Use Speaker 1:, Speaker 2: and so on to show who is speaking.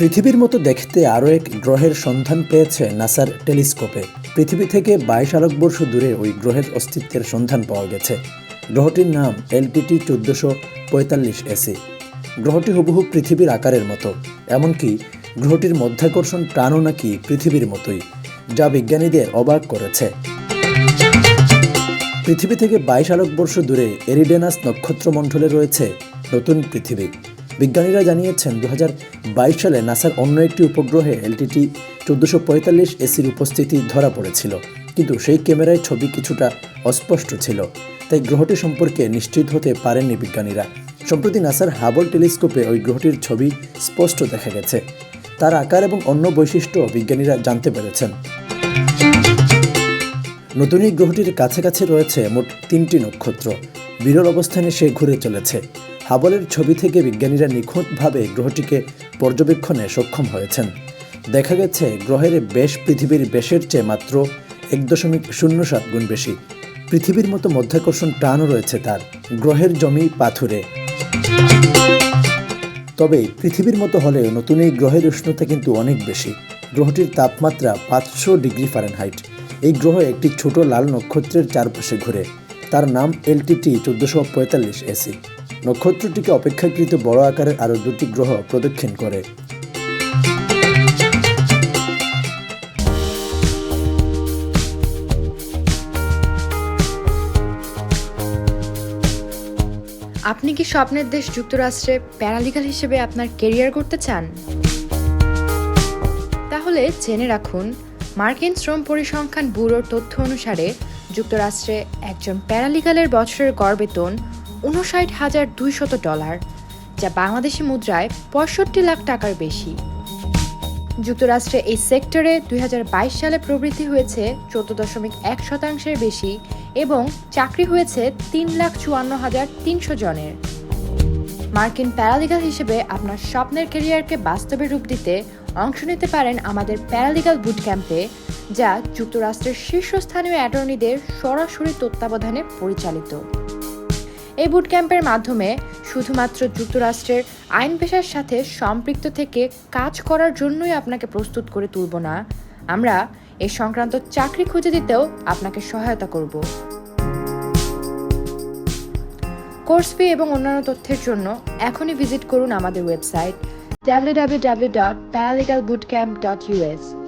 Speaker 1: পৃথিবীর মতো দেখতে আরও এক গ্রহের সন্ধান পেয়েছে নাসার টেলিস্কোপে। পৃথিবী থেকে বাইশ আলোকবর্ষ দূরে ওই গ্রহের অস্তিত্বের সন্ধান পাওয়া গেছে। গ্রহটির নাম এলটিটি চোদ্দোশো পঁয়তাল্লিশ এসি গ্রহটি হুবহু পৃথিবীর আকারের মতো, এমনকি গ্রহটির মধ্যাকর্ষণ প্রাণও নাকি পৃথিবীর মতোই, যা বিজ্ঞানীদের অবাক করেছে। পৃথিবী থেকে বাইশ আলোকবর্ষ দূরে এরিডেনাস নক্ষত্রমণ্ডলে রয়েছে নতুন পৃথিবী। বিজ্ঞানীরা জানিয়েছেন দু হাজার বাইশ সালে নাসার অন্য একটি উপগ্রহে এলটিটি চোদ্দোশো পঁয়তাল্লিশ এসির উপস্থিতি ধরা পড়েছিল। কিন্তু সেই ক্যামেরায় ছবি কিছুটা অস্পষ্ট ছিল। তাই গ্রহটি সম্পর্কে নিশ্চিত হতে পারেননি বিজ্ঞানীরা। সম্প্রতি নাসার হাবল টেলিস্কোপে ওই গ্রহটির ছবি স্পষ্ট দেখা গেছে। তার আকার এবং অন্য বৈশিষ্ট্য বিজ্ঞানীরা জানতে পেরেছেন। নতুন এই গ্রহটির কাছাকাছি রয়েছে মোট তিনটি নক্ষত্র। বিরল অবস্থানে সে ঘুরে চলেছে। হাবলের ছবি থেকে বিজ্ঞানীরা নিখুঁতভাবে গ্রহটিকে পর্যবেক্ষণে সক্ষম হয়েছেন। দেখা গেছে, গ্রহের বেশ পৃথিবীর বেশের চেয়ে মাত্র এক দশমিক শূন্য সাত গুণ বেশি। পৃথিবীর মতো মধ্যাকর্ষণ টানও রয়েছে তার, গ্রহের জমি পাথুরে। তবে পৃথিবীর মতো হলেও নতুন এই গ্রহের উষ্ণতা কিন্তু অনেক বেশি। গ্রহটির তাপমাত্রা পাঁচশো ডিগ্রি ফারেনহাইট। এই গ্রহ একটি ছোট লাল নক্ষত্রের চারপাশে ঘুরে। তার নাম এলটিটি চোদ্দোশো পঁয়তাল্লিশ এসি। নক্ষত্রটিকে অপেক্ষাকৃত বড় আকারের আরও দুটি গ্রহ প্রদক্ষিণ করে।
Speaker 2: আপনি কি স্বপ্নের দেশ যুক্তরাষ্ট্রে প্যারালিগাল হিসেবে আপনার কেরিয়ার করতে চান? তাহলে জেনে রাখুন, মার্কিন শ্রম পরিসংখ্যান ব্যুরোর তথ্য অনুসারে যুক্তরাষ্ট্রে একজন প্যারালিগালের বছরের গড় বেতন উনষাট হাজার দুইশত ডলার, যা বাংলাদেশি মুদ্রায় পঁয়ষট্টি লাখ টাকার বেশি। যুক্তরাষ্ট্রে এই সেক্টরে দুই হাজার বাইশ সালে প্রবৃদ্ধি হয়েছে চোদ্দ দশমিক এক শতাংশের বেশি এবং চাকরি হয়েছে তিন লাখ চুয়ান্ন হাজার তিনশো জনের। মার্কিন প্যারালিগাল হিসেবে আপনার স্বপ্নের ক্যারিয়ারকে বাস্তবে রূপ দিতে অংশ নিতে পারেন আমাদের প্যারালিগাল বুট ক্যাম্পে যা যুক্তরাষ্ট্রের শীর্ষস্থানীয় অ্যাটর্নিদের সরাসরি তত্ত্বাবধানে পরিচালিত। এই বুট ক্যাম্পের মাধ্যমে শুধুমাত্র যুক্তরাষ্ট্রের আইন পেশার সাথে সম্পৃক্ত থেকে কাজ করার জন্যই আপনাকে প্রস্তুত করে তুলব না। আমরা এ সংক্রান্ত চাকরি খুঁজে দিতেও আপনাকে সহায়তা করব। কোর্স ফি এবং অন্যান্য তথ্যের জন্য এখনই ভিজিট করুন আমাদের ওয়েবসাইট www.paralegalbootcamp.us